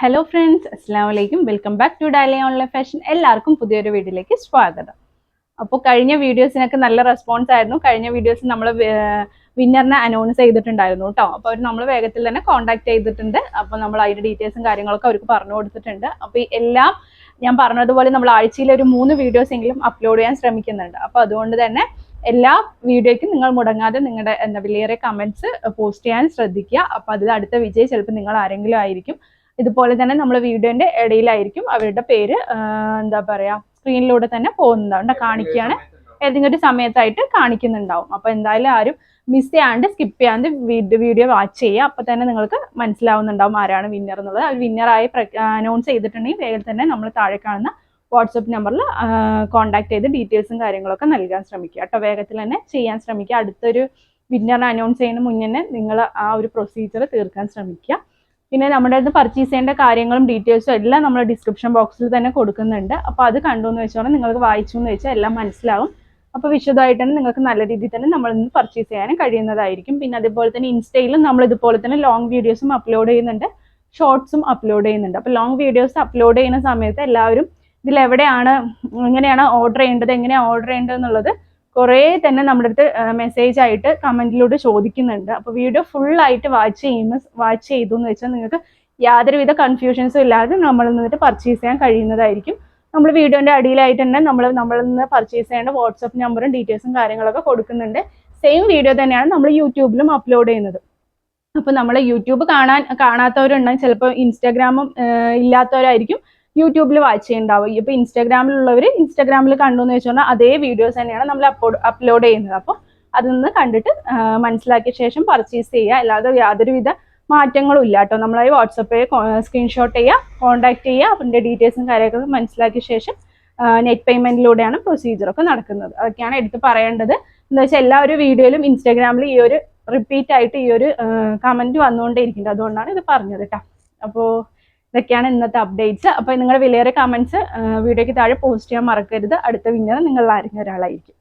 Hello friends അസ്സാം വലൈക്കും welcome back to Dolly online fashion എല്ലാവർക്കും പുതിയൊരു വീഡിയോയിലേക്ക് സ്വാഗതം. അപ്പോൾ കഴിഞ്ഞ വീഡിയോസിനൊക്കെ നല്ല റെസ്പോൺസ് ആയിരുന്നു. കഴിഞ്ഞ വീഡിയോസ് നമ്മൾ വിന്നറിനെ അനൗൺസ് ചെയ്തിട്ടുണ്ടായിരുന്നു കേട്ടോ. അപ്പോൾ അവർ നമ്മൾ വേഗത്തിൽ തന്നെ കോൺടാക്ട് ചെയ്തിട്ടുണ്ട്. അപ്പോൾ നമ്മൾ അതിന്റെ ഡീറ്റെയിൽസും കാര്യങ്ങളൊക്കെ അവർക്ക് പറഞ്ഞു കൊടുത്തിട്ടുണ്ട്. അപ്പോൾ ഈ എല്ലാം ഞാൻ പറഞ്ഞതുപോലെ നമ്മൾ ആഴ്ചയിൽ ഒരു മൂന്ന് വീഡിയോസ് എങ്കിലും അപ്ലോഡ് ചെയ്യാൻ ശ്രമിക്കുന്നുണ്ട്. അപ്പോൾ അതുകൊണ്ട് തന്നെ എല്ലാ വീഡിയോയ്ക്കും നിങ്ങൾ മുടങ്ങാതെ നിങ്ങളുടെ എന്താ വിലയേറെ കമന്റ്സ് പോസ്റ്റ് ചെയ്യാൻ ശ്രദ്ധിക്കുക. അപ്പോൾ അതിൽ അടുത്ത വിജയ് ചിലപ്പോൾ നിങ്ങൾ ആരെങ്കിലും ആയിരിക്കും. ഇതുപോലെ തന്നെ നമ്മൾ വീഡിയോന്റെ ഇടയിലായിരിക്കും അവരുടെ പേര് എന്താ പറയാ സ്ക്രീനിലൂടെ തന്നെ പോകുന്നുണ്ടാവും കാണിക്കുകയാണ്. ഏതെങ്കിലും ഒരു സമയത്തായിട്ട് കാണിക്കുന്നുണ്ടാവും. അപ്പൊ എന്തായാലും ആരും മിസ് ചെയ്യാണ്ട് സ്കിപ്പ് ചെയ്യാണ്ട് വീഡിയോ വാച്ച് ചെയ്യുക. അപ്പൊ തന്നെ നിങ്ങൾക്ക് മനസ്സിലാവുന്നുണ്ടാവും ആരാണ് വിന്നർ എന്നുള്ളത്. അവർ വിന്നറായി അനൗൺസ് ചെയ്തിട്ടുണ്ടെങ്കിൽ വേഗം തന്നെ നമ്മൾ താഴെ കാണുന്ന വാട്സപ്പ് നമ്പറിൽ കോൺടാക്ട് ചെയ്ത് ഡീറ്റെയിൽസും കാര്യങ്ങളൊക്കെ നൽകാൻ ശ്രമിക്കുക. കേട്ടോ വേഗത്തിൽ തന്നെ ചെയ്യാൻ ശ്രമിക്കുക. അടുത്തൊരു വിന്നർ അനൗൺസ് ചെയ്യുന്ന മുന്നേ നിങ്ങൾ ആ ഒരു പ്രൊസീജിയർ തീർക്കാൻ ശ്രമിക്കുക. പിന്നെ നമ്മുടെ അടുത്ത് പർച്ചേസ് ചെയ്യേണ്ട കാര്യങ്ങളും ഡീറ്റെയിൽസും എല്ലാം നമ്മൾ ഡിസ്ക്രിപ്ഷൻ ബോക്സിൽ തന്നെ കൊടുക്കുന്നുണ്ട്. അപ്പോൾ അത് കണ്ടു എന്ന് വെച്ചോളാം നിങ്ങൾക്ക് വായിച്ചു എന്ന് വെച്ചാൽ എല്ലാം മനസ്സിലാവും. അപ്പോൾ വിശദമായിട്ട് തന്നെ നിങ്ങൾക്ക് നല്ല രീതിയിൽ തന്നെ നമ്മൾ ഇന്ന് പർച്ചേസ് ചെയ്യാനും കഴിയുന്നതായിരിക്കും. പിന്നെ അതുപോലെ തന്നെ ഇൻസ്റ്റയിലും നമ്മൾ ഇതുപോലെ തന്നെ ലോങ് വീഡിയോസും അപ്ലോഡ് ചെയ്യുന്നുണ്ട്. ഷോർട്സും അപ്ലോഡ് ചെയ്യുന്നുണ്ട്. അപ്പോൾ ലോങ് വീഡിയോസ് അപ്ലോഡ് ചെയ്യുന്ന സമയത്ത് എല്ലാവരും ഇതിൽ എവിടെയാണ് എങ്ങനെയാണ് ഓർഡർ ചെയ്യേണ്ടത് എങ്ങനെയാണ് ഓർഡർ ചെയ്യേണ്ടത് എന്നുള്ളത് കുറേ തന്നെ നമ്മുടെ അടുത്ത് മെസ്സേജ് ആയിട്ട് കമന്റിലൂടെ ചോദിക്കുന്നുണ്ട്. അപ്പോൾ വീഡിയോ ഫുൾ ആയിട്ട് വാച്ച് ചെയ്യുമ്പോൾ വാച്ച് ചെയ്തു എന്ന് വെച്ചാൽ നിങ്ങൾക്ക് യാതൊരുവിധ കൺഫ്യൂഷൻസും ഇല്ലാതെ നമ്മൾ നിന്നിട്ട് പർച്ചേസ് ചെയ്യാൻ കഴിയുന്നതായിരിക്കും. നമ്മൾ വീഡിയോന്റെ അടിയിലായിട്ട് തന്നെ നമ്മൾ നമ്മൾ നിന്ന് പർച്ചേസ് ചെയ്യേണ്ട വാട്സപ്പ് നമ്പറും ഡീറ്റെയിൽസും കാര്യങ്ങളൊക്കെ കൊടുക്കുന്നുണ്ട്. സെയിം വീഡിയോ തന്നെയാണ് നമ്മൾ യൂട്യൂബിലും അപ്ലോഡ് ചെയ്യുന്നത്. അപ്പോൾ നമ്മൾ യൂട്യൂബ് കാണാൻ കാണാത്തവരുണ്ടെങ്കിൽ ചിലപ്പോൾ ഇൻസ്റ്റാഗ്രാമും ഇല്ലാത്തവരായിരിക്കും. യൂട്യൂബിൽ വാച്ച് ചെയ്യുന്നുണ്ടാവും ഇപ്പോൾ ഇൻസ്റ്റാഗ്രാമിലുള്ളവർ ഇൻസ്റ്റാഗ്രാമിൽ കണ്ടു എന്ന് വെച്ചാൽ അതേ വീഡിയോസ് തന്നെയാണ് നമ്മൾ അപ്ലോഡ് അപ്ലോഡ് ചെയ്യുന്നത്. അപ്പോൾ അതിൽ നിന്ന് കണ്ടിട്ട് മനസ്സിലാക്കിയ ശേഷം പർച്ചേസ് ചെയ്യുക. അല്ലാതെ യാതൊരുവിധ മാറ്റങ്ങളും ഇല്ല കേട്ടോ. നമ്മളായി വാട്സപ്പിൽ സ്ക്രീൻഷോട്ട് ചെയ്യുക കോൺടാക്ട് ചെയ്യുക അതിന്റെ ഡീറ്റെയിൽസും കാര്യങ്ങളൊക്കെ മനസ്സിലാക്കിയ ശേഷം നെറ്റ് പേയ്മെന്റിലൂടെയാണ് പ്രൊസീജിയറൊക്കെ നടക്കുന്നത്. അതൊക്കെയാണ് എടുത്ത് പറയേണ്ടത്. എന്താ വെച്ചാൽ എല്ലാ ഒരു വീഡിയോയിലും ഇൻസ്റ്റാഗ്രാമിൽ ഈ ഒരു റിപ്പീറ്റ് ആയിട്ട് ഈ ഒരു കമന്റ് വന്നുകൊണ്ടേ ഇരിക്കുന്നുണ്ട് അതുകൊണ്ടാണ് ഇത് പറഞ്ഞത് കേട്ടോ. അപ്പോൾ ഇതൊക്കെയാണ് ഇന്നത്തെ അപ്ഡേറ്റ്സ് അപ്പോൾ നിങ്ങളുടെ വിലയേറെ കമന്റ്സ് വീഡിയോയ്ക്ക് താഴെ പോസ്റ്റ് ചെയ്യാൻ മറക്കരുത്. അടുത്ത വിന്നർ നിങ്ങൾ ആരെങ്കിലും ഒരാളായിരിക്കും.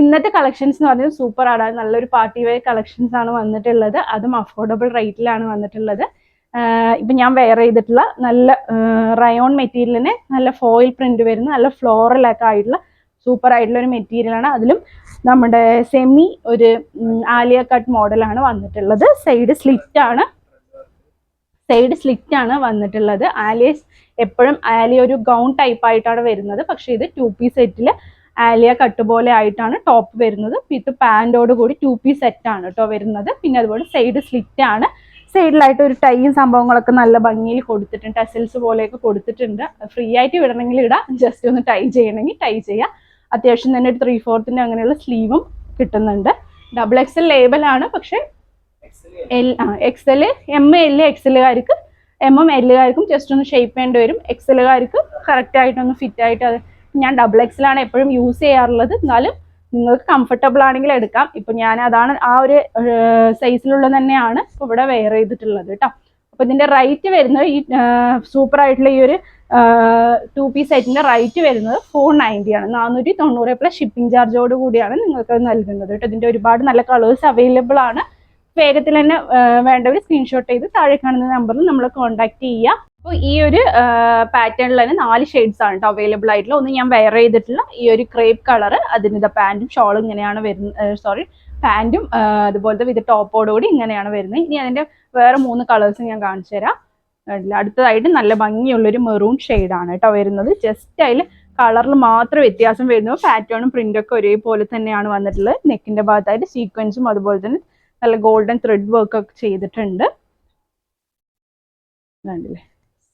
ഇന്നത്തെ കളക്ഷൻസ് എന്ന് പറഞ്ഞാൽ സൂപ്പർ ആണ്. നല്ലൊരു പാർട്ടി വെയർ കളക്ഷൻസ് ആണ് വന്നിട്ടുള്ളത്. അതും അഫോർഡബിൾ റേറ്റിലാണ് വന്നിട്ടുള്ളത്. ഇപ്പൊ ഞാൻ വെയർ ചെയ്തിട്ടുള്ള നല്ല റയോൺ മെറ്റീരിയലിന് നല്ല ഫോയിൽ പ്രിന്റ് വരുന്ന നല്ല ഫ്ലോറൽ ഒക്കെ ആയിട്ടുള്ള സൂപ്പർ ആയിട്ടുള്ള ഒരു മെറ്റീരിയലാണ് അതിലും നമ്മുടെ സെമി ഒരു ആലിയ കട്ട് മോഡലാണ് വന്നിട്ടുള്ളത്. സൈഡ് സ്ലിറ്റ് ആണ്. സൈഡ് സ്ലിറ്റ് ആണ് വന്നിട്ടുള്ളത്. ആലിയസ് എപ്പോഴും ആലിയ ഒരു ഗൗൺ ടൈപ്പ് ആയിട്ടാണ് വരുന്നത്. പക്ഷെ ഇത് ടു പീസ് സെറ്റിൽ ആലിയ കട്ട് പോലെ ആയിട്ടാണ് ടോപ്പ് വരുന്നത്. വിത്ത് പാന്റോട് കൂടി ടു പീസ് ആണ് കേട്ടോ വരുന്നത്. പിന്നെ അതുപോലെ സൈഡ് സ്ലിറ്റ് ആണ്. സൈഡിലായിട്ട് ഒരു ടൈയും സംഭവങ്ങളൊക്കെ നല്ല ഭംഗിയിൽ കൊടുത്തിട്ടുണ്ട്. ടെസൽസ് പോലെയൊക്കെ കൊടുത്തിട്ടുണ്ട്. ഫ്രീ ആയിട്ട് വിടണമെങ്കിൽ ഇടാം. ജസ്റ്റ് ഒന്ന് ടൈ ചെയ്യണമെങ്കിൽ ടൈ ചെയ്യാം. അത്യാവശ്യം തന്നെ ഒരു ത്രീ ഫോർത്തിന്റെ അങ്ങനെയുള്ള സ്ലീവും കിട്ടുന്നുണ്ട്. ഡബിൾ എക്സൽ ലേബലാണ് പക്ഷേ എൽ ആ എക്സൽ എം എൽ എക്സലുകാർക്ക് എമ്മും എല്ലുകാർക്കും ജസ്റ്റ് ഒന്ന് ഷേപ്പ് ചെയ്യേണ്ടി വരും. എക്സലുകാർക്ക് കറക്റ്റ് ആയിട്ടൊന്ന് ഫിറ്റ് ആയിട്ട് അത് ഞാൻ ഡബിൾ എക്സലാണ് എപ്പോഴും യൂസ് ചെയ്യാറുള്ളത്. എന്നാലും നിങ്ങൾക്ക് കംഫർട്ടബിൾ ആണെങ്കിൽ എടുക്കാം. ഇപ്പൊ ഞാൻ അതാണ് ആ ഒരു സൈസിലുള്ള തന്നെയാണ് ഇപ്പൊ ഇവിടെ വെയർ ചെയ്തിട്ടുള്ളത് കേട്ടോ അപ്പൊ ഇതിന്റെ റൈറ്റ് വരുന്നത് ഈ സൂപ്പർ ആയിട്ടുള്ള ഈ ഒരു ടു പീസ് സെറ്റിന്റെ റൈറ്റ് വരുന്നത് ഫോർ നയന്റി ആണ്. നാനൂറ്റി തൊണ്ണൂറ് പ്ലസ് ഷിപ്പിംഗ് ചാർജോട് കൂടിയാണ് നിങ്ങൾക്ക് നൽകുന്നത് കേട്ടോ ഇതിന്റെ ഒരുപാട് നല്ല കളേഴ്സ് അവൈലബിൾ ആണ്. വേഗത്തിൽ തന്നെ വേണ്ടവർ സ്ക്രീൻഷോട്ട് ചെയ്ത് താഴെ കാണുന്ന നമ്പറിൽ നമ്മൾ കോൺടാക്ട് ചെയ്യുക അപ്പോൾ ഈ ഒരു പാറ്റേണിൽ തന്നെ നാല് ഷെയ്ഡ്സ് ആണ് കേട്ടോ അവൈലബിൾ ആയിട്ടുള്ള. ഒന്ന് ഞാൻ വെയർ ചെയ്തിട്ടുള്ള ഈ ഒരു ക്രേപ്പ് കളർ അതിന്റെ പാന്റും ഷോളും ഇങ്ങനെയാണ് വരുന്നത് സോറി പാന്റും അതുപോലത്തെ വിത്ത് ടോപ്പോടുകൂടി ഇങ്ങനെയാണ് വരുന്നത്. ഇനി അതിന്റെ വേറെ മൂന്ന് കളേഴ്സ് ഞാൻ കാണിച്ചു തരാം. അടുത്തതായിട്ട് നല്ല ഭംഗിയുള്ളൊരു മെറൂൺ ഷെയ്ഡാണ് കേട്ടോ വരുന്നത്. ജസ്റ്റ് അതിൽ കളറിൽ മാത്രം വ്യത്യാസം വരുന്നു. പാറ്റേണും പ്രിന്റൊക്കെ ഒരേപോലെ തന്നെയാണ് വന്നിട്ടുള്ളത്. നെക്കിന്റെ ഭാഗത്തായിട്ട് സീക്വൻസും അതുപോലെ തന്നെ നല്ല ഗോൾഡൻ ത്രെഡ് വർക്ക് ഒക്കെ ചെയ്തിട്ടുണ്ട്. കണ്ടില്ലേ?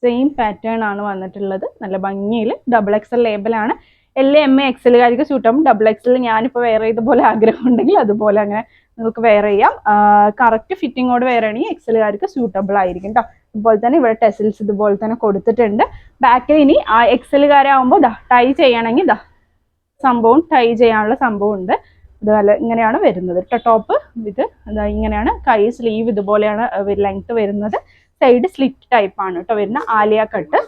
സെയിം പാറ്റേൺ ആണ് വന്നിട്ടുള്ളത്. നല്ല ഭംഗിയിൽ ഡബിൾ എക്സൽ ലേബലാണ് എല്ലാ എം എ എക്സലുകാർക്ക് സൂട്ടാകും ഡബിൾ എക്സൽ ഞാനിപ്പോൾ വെയർ ചെയ്ത പോലെ ആഗ്രഹം ഉണ്ടെങ്കിൽ അതുപോലെ അങ്ങനെ നിങ്ങൾക്ക് വെയർ ചെയ്യാം. കറക്റ്റ് ഫിറ്റിങ്ങോട് വെയർ ആണെങ്കിൽ എക്സലുകാർക്ക് സൂട്ടബിൾ ആയിരിക്കും കേട്ടോ അതുപോലെ തന്നെ ഇവിടെ ടെസിൽസ് ഇതുപോലെ തന്നെ കൊടുത്തിട്ടുണ്ട്. ബാക്കിൽ ഇനി ആ എക്സലുകാരാകുമ്പോൾ ദാ ടൈ ചെയ്യണമെങ്കിൽ ദാ സംഭവം ടൈ ചെയ്യാനുള്ള സംഭവം ഉണ്ട് ഇതുപോലെ ഇങ്ങനെയാണ് വരുന്നത്. കേട്ടോ ടോപ്പ് ഇത് ഇതാ ഇങ്ങനെയാണ് കൈ സ്ലീവ് ഇതുപോലെയാണ് ലെങ്ത് വരുന്നത്. സൈഡ് സ്ലിറ്റ് ടൈപ്പ് ആണ് കേട്ടോ വരുന്ന ആലിയ കട്ട്.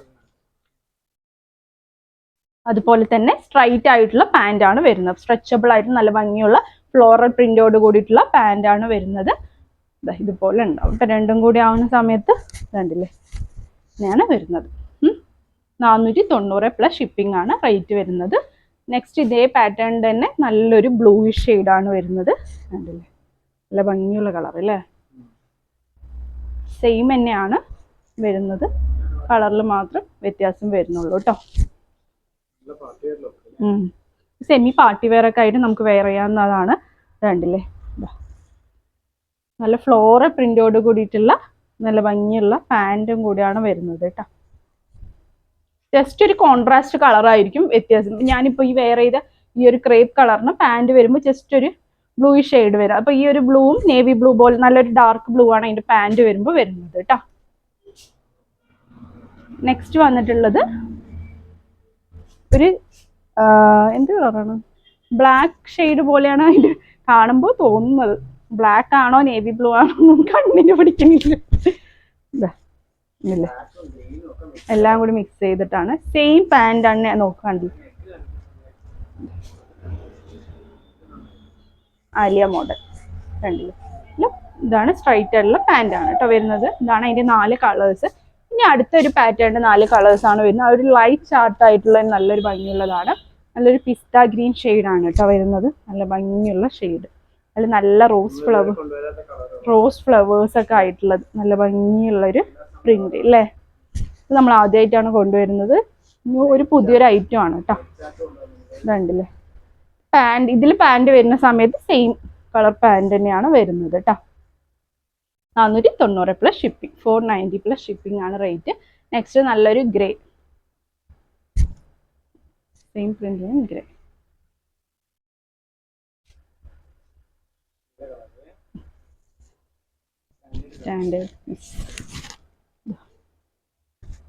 അതുപോലെ തന്നെ സ്ട്രൈറ്റ് ആയിട്ടുള്ള പാന്റ് ആണ് വരുന്നത്. സ്ട്രെച്ചബിൾ ആയിട്ട് നല്ല ഭംഗിയുള്ള ഫ്ലോറൽ പ്രിന്റോട് കൂടിയിട്ടുള്ള പാന്റ് ആണ് വരുന്നത്. ഇതുപോലെ ഉണ്ടാവും. ഇപ്പൊ രണ്ടും കൂടി ആവുന്ന സമയത്ത് കണ്ടില്ലേ? ഇങ്ങനെയാണ് വരുന്നത്. നാനൂറ്റി തൊണ്ണൂറ് പ്ലസ് ഷിപ്പിംഗ് ആണ് റേറ്റ് വരുന്നത്. നെക്സ്റ്റ് ഇതേ പാറ്റേൺ തന്നെ നല്ലൊരു ബ്ലൂയിഷ് ഷെയ്ഡാണ് വരുന്നത്. കണ്ടില്ലേ? നല്ല ഭംഗിയുള്ള കളർ അല്ലേ? സെയിം തന്നെയാണ് വരുന്നത്. കളറിൽ മാത്രം വ്യത്യാസം വരുന്നുള്ളൂ കേട്ടോ സെമി പാർട്ടി വെയർ ഒക്കെ ആയിട്ട് നമുക്ക് വെയർ ചെയ്യാവുന്നതാണ്. കണ്ടില്ലേ. നല്ല ഫ്ലോറ പ്രിന്റോട് കൂടിയിട്ടുള്ള നല്ല ഭംഗിയുള്ള പാന്റും കൂടിയാണ് വരുന്നത് കേട്ടോ ജസ്റ്റ് ഒരു കോൺട്രാസ്റ്റ് കളർ കളറായിരിക്കും വ്യത്യാസം. ഞാനിപ്പോൾ ഈ വെയർ ചെയ്ത ഈ ഒരു ക്രേപ്പ് കളറിന് പാന്റ് വരുമ്പോൾ ജസ്റ്റ് ഒരു ബ്ലൂ ഷെയ്ഡ് വരും. അപ്പോൾ ഈ ഒരു ബ്ലൂവും നേവി ബ്ലൂ പോലെ നല്ലൊരു ഡാർക്ക് ബ്ലൂ ആണ് അതിന്റെ പാന്റ് വരുമ്പോൾ വരുന്നത് കേട്ടോ നെക്സ്റ്റ് വന്നിട്ടുള്ളത് ഒരു എന്ത് കളറാണ് ബ്ലാക്ക് ഷെയ്ഡ് പോലെയാണ് അതിന്റെ കാണുമ്പോൾ തോന്നുന്നത്. ബ്ലാക്ക് ആണോ നേവി ബ്ലൂ ആണോ കണ്ണിന് പിടിക്കുന്നില്ല. ഇല്ലേ? എല്ലാം കൂടി മിക്സ് ചെയ്തിട്ടാണ്. സെയിം പാന്റ് ഞാൻ നോക്കാണ്ടി. ആലിയ മോഡൽ കണ്ടില്ലേ? ഇതാണ് സ്ട്രൈറ്റ് ആയിട്ടുള്ള പാന്റ് ആണ് കേട്ടോ വരുന്നത്. ഇതാണ് അതിന്റെ നാല് കളേഴ്സ് ഇനി അടുത്തൊരു പാറ്റേണിന്റെ നാല് കളേഴ്സ് ആണ് വരുന്നത്. ആ ഒരു ലൈറ്റ് ചാർട്ട് ആയിട്ടുള്ള നല്ലൊരു ഭംഗിയുള്ളതാണ്. നല്ലൊരു പിസ്ത ഗ്രീൻ ആണ് കേട്ടോ വരുന്നത്. നല്ല ഭംഗിയുള്ള ഷെയ്ഡ് അതിൽ നല്ല റോസ് ഫ്ലവർ റോസ് ഫ്ലവേഴ്സ് ഒക്കെ ആയിട്ടുള്ളത്. നല്ല ഭംഗിയുള്ളൊരു പ്രിന്റ് അല്ലേ ഇത് നമ്മൾ ആദ്യമായിട്ടാണ് കൊണ്ടുവരുന്നത്. ഒരു പുതിയൊരു ഐറ്റം ആണ് കേട്ടോ ഇതുണ്ടല്ലേ? പാന്റ് ഇതിൽ പാന്റ് വരുന്ന സമയത്ത് സെയിം കളർ പാന്റ് തന്നെയാണ് വരുന്നത് കേട്ടോ നാനൂറ്റി തൊണ്ണൂറ് plus shipping four ninety plus shipping ആണ് റേറ്റ് നെക്സ്റ്റ് നല്ലൊരു grey same പ്രിന്റിനും grey standard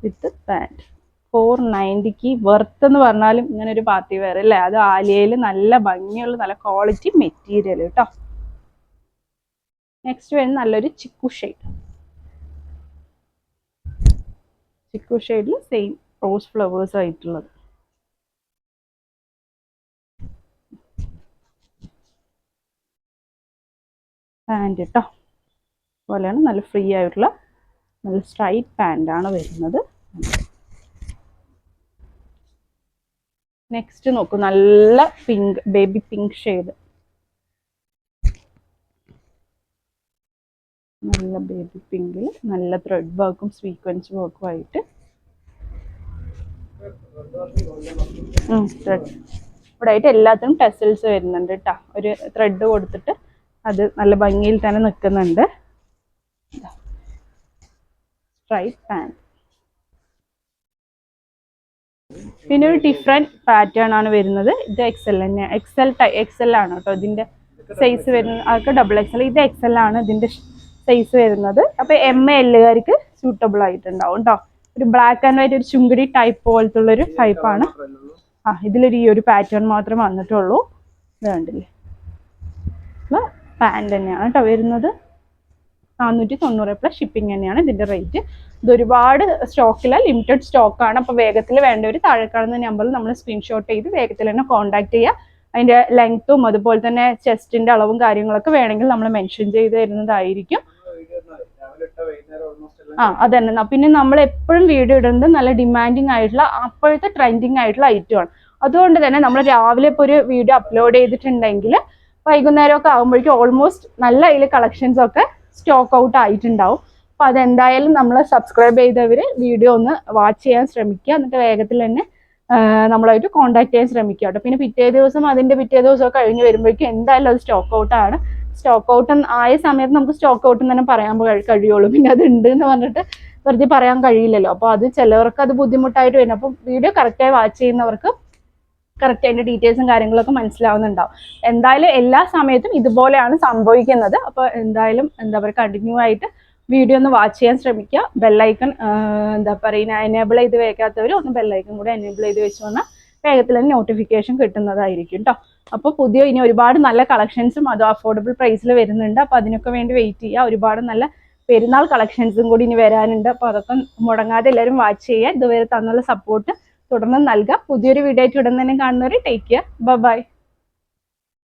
with pant. Four നയന്റിക്ക് worth എന്ന് പറഞ്ഞാലും ഇങ്ങനെ ഒരു പാർട്ടി വെയർ അല്ലേ? അത് ആലിയയിൽ നല്ല ഭംഗിയുള്ള നല്ല ക്വാളിറ്റി മെറ്റീരിയൽ കേട്ടോ നെക്സ്റ്റ് വരുന്ന നല്ലൊരു ചിക്കു ഷെയ്ഡ് ചിക്കു ഷെയ്ഡിൽ സെയിം റോസ് ഫ്ലവേഴ്സ് ആയിട്ടുള്ളത്. പാന്റ് കേട്ടോ പോലെയാണ് നല്ല ഫ്രീ ആയിട്ടുള്ള നല്ല സ്ട്രൈറ്റ് പാന്റാണ് വരുന്നത്. നെക്സ്റ്റ് നോക്കൂ നല്ല പിങ്ക് ബേബി പിങ്ക് ഷെയ്ഡ് നല്ല ബേബി പിങ്കിൽ നല്ല ത്രെഡ് വർക്കും സീക്വൻസ് വർക്കും ആയിട്ട്. ത്രെഡ് ഇവിടെ ആയിട്ട് എല്ലാത്തിനും ടെസൽസ് വരുന്നുണ്ട് കേട്ടോ ഒരു ത്രെഡ് കൊടുത്തിട്ട് അത് നല്ല ഭംഗിയിൽ തന്നെ നിൽക്കുന്നുണ്ട്. സ്ട്രൈറ്റ് പാന്റ് പിന്നെ ഒരു ഡിഫറെന്റ് പാറ്റേൺ ആണ് വരുന്നത്. ഇത് എക്സൽ തന്നെ. എക്സൽ എക്സൽ ആണ് കേട്ടോ ഇതിന്റെ സൈസ് വരുന്നത്. അതൊക്കെ ഡബിൾ എക്സൽ ഇത് എക്സൽ ആണ് ഇതിന്റെ സൈസ് വരുന്നത്. അപ്പൊ എം എ എല്ലുകാർക്ക് സൂട്ടബിൾ ആയിട്ടുണ്ടാവും കേട്ടോ ഒരു ബ്ലാക്ക് ആൻഡ് വൈറ്റ് ഒരു ചുങ്കടി ടൈപ്പ് പോലത്തെ ഉള്ളൊരു ടൈപ്പ് ആണ്. ആ ഇതിലൊരു ഈ ഒരു പാറ്റേൺ മാത്രമേ വന്നിട്ടുള്ളൂ. ഇത് കണ്ടില്ലേ? പാന്റ് തന്നെയാണ് കേട്ടോ വരുന്നത്. നാനൂറ്റി തൊണ്ണൂറ് പ്ലസ് ഷിപ്പിംഗ് തന്നെയാണ് ഇതിന്റെ റേറ്റ് ഇത് ഒരുപാട് സ്റ്റോക്കില്ല ലിമിറ്റഡ് സ്റ്റോക്ക് ആണ്. അപ്പോൾ വേഗത്തിൽ വേണ്ടവർ താഴെ കാണുന്ന നമ്പറിൽ നമ്മൾ സ്ക്രീൻഷോട്ട് ചെയ്ത് വേഗത്തിൽ തന്നെ കോൺടാക്ട് ചെയ്യുക അതിന്റെ ലെങ്ത്തും അതുപോലെ തന്നെ ചെസ്റ്റിന്റെ അളവും കാര്യങ്ങളൊക്കെ വേണമെങ്കിൽ നമ്മൾ മെൻഷൻ ചെയ്ത് തരുന്നതായിരിക്കും. ആ അതന്നെ. തന്നെ പിന്നെ നമ്മൾ എപ്പോഴും വീഡിയോ ഇടുന്നത് നല്ല ഡിമാൻഡിങ് ആയിട്ടുള്ള അപ്പോഴത്തെ ട്രെൻഡിങ് ആയിട്ടുള്ള ഐറ്റം ആണ്. അതുകൊണ്ട് തന്നെ നമ്മൾ രാവിലെ ഇപ്പോൾ ഒരു വീഡിയോ അപ്ലോഡ് ചെയ്തിട്ടുണ്ടെങ്കിൽ വൈകുന്നേരമൊക്കെ ആകുമ്പോഴേക്കും ഓൾമോസ്റ്റ് നല്ല അതിൽ കളക്ഷൻസ് ഒക്കെ സ്റ്റോക്ക് ഔട്ട് ആയിട്ടുണ്ടാവും. അപ്പോൾ അതെന്തായാലും നമ്മൾ സബ്സ്ക്രൈബ് ചെയ്തവർ വീഡിയോ ഒന്ന് വാച്ച് ചെയ്യാൻ ശ്രമിക്കുക. എന്നിട്ട് വേഗത്തിൽ തന്നെ നമ്മളായിട്ട് കോൺടാക്ട് ചെയ്യാൻ ശ്രമിക്കുക കേട്ടോ. പിന്നെ പിറ്റേ ദിവസം അതിന്റെ പിറ്റേ ദിവസം കഴിഞ്ഞ് വരുമ്പോഴേക്കും എന്തായാലും അത് സ്റ്റോക്ക് ഔട്ട് ആണ്. സ്റ്റോക്ക് ഔട്ട് ആയ സമയത്ത് നമുക്ക് സ്റ്റോക്ക് ഔട്ട് തന്നെ പറയാൻ കഴി- കഴിയുള്ളൂ. പിന്നെ അത് ഉണ്ട് എന്ന് പറഞ്ഞിട്ട് വെറുതെ പറയാൻ കഴിയില്ലല്ലോ. അപ്പോൾ അത് ചിലവർക്ക് അത് ബുദ്ധിമുട്ടായിട്ട് വരും. അപ്പോൾ വീഡിയോ കറക്റ്റായി വാച്ച് ചെയ്യുന്നവർക്ക് കറക്റ്റ് അതിന്റെ ഡീറ്റെയിൽസും കാര്യങ്ങളൊക്കെ മനസ്സിലാവുന്നുണ്ടാവും. എന്തായാലും എല്ലാ സമയത്തും ഇതുപോലെയാണ് സംഭവിക്കുന്നത്. അപ്പോൾ എന്തായാലും എന്താ പറയുക കണ്ടിന്യൂ ആയിട്ട് വീഡിയോ ഒന്ന് വാച്ച് ചെയ്യാൻ ശ്രമിക്കുക. ബെല്ലൈക്കൺ എന്താ പറയുക എനേബിൾ ചെയ്ത് വെക്കാത്തവർ ഒന്ന് ബെല്ലൈക്കൺ കൂടെ എനേബിൾ ചെയ്ത് വെച്ച് വന്നാൽ വേഗത്തിൽ തന്നെ നോട്ടിഫിക്കേഷൻ കിട്ടുന്നതായിരിക്കും കേട്ടോ അപ്പോൾ പുതിയ ഇനി ഒരുപാട് നല്ല കളക്ഷൻസും അത് അഫോർഡബിൾ പ്രൈസിൽ വരുന്നുണ്ട്. അപ്പോൾ അതിനൊക്കെ വേണ്ടി വെയിറ്റ് ചെയ്യുക. ഒരുപാട് നല്ല പെരുന്നാൾ കളക്ഷൻസും കൂടി ഇനി വരാനുണ്ട്. അപ്പോൾ അതൊക്കെ മുടങ്ങാതെ എല്ലാവരും വാച്ച് ചെയ്യുക. ഇതുവരെ തന്നുള്ള സപ്പോർട്ട് തുടർന്ന് നൽകാം. പുതിയൊരു വീഡിയോ ആയിട്ട് ഉടൻ തന്നെ കാണുന്നവർ ടേക്ക് കെയർ ബൈ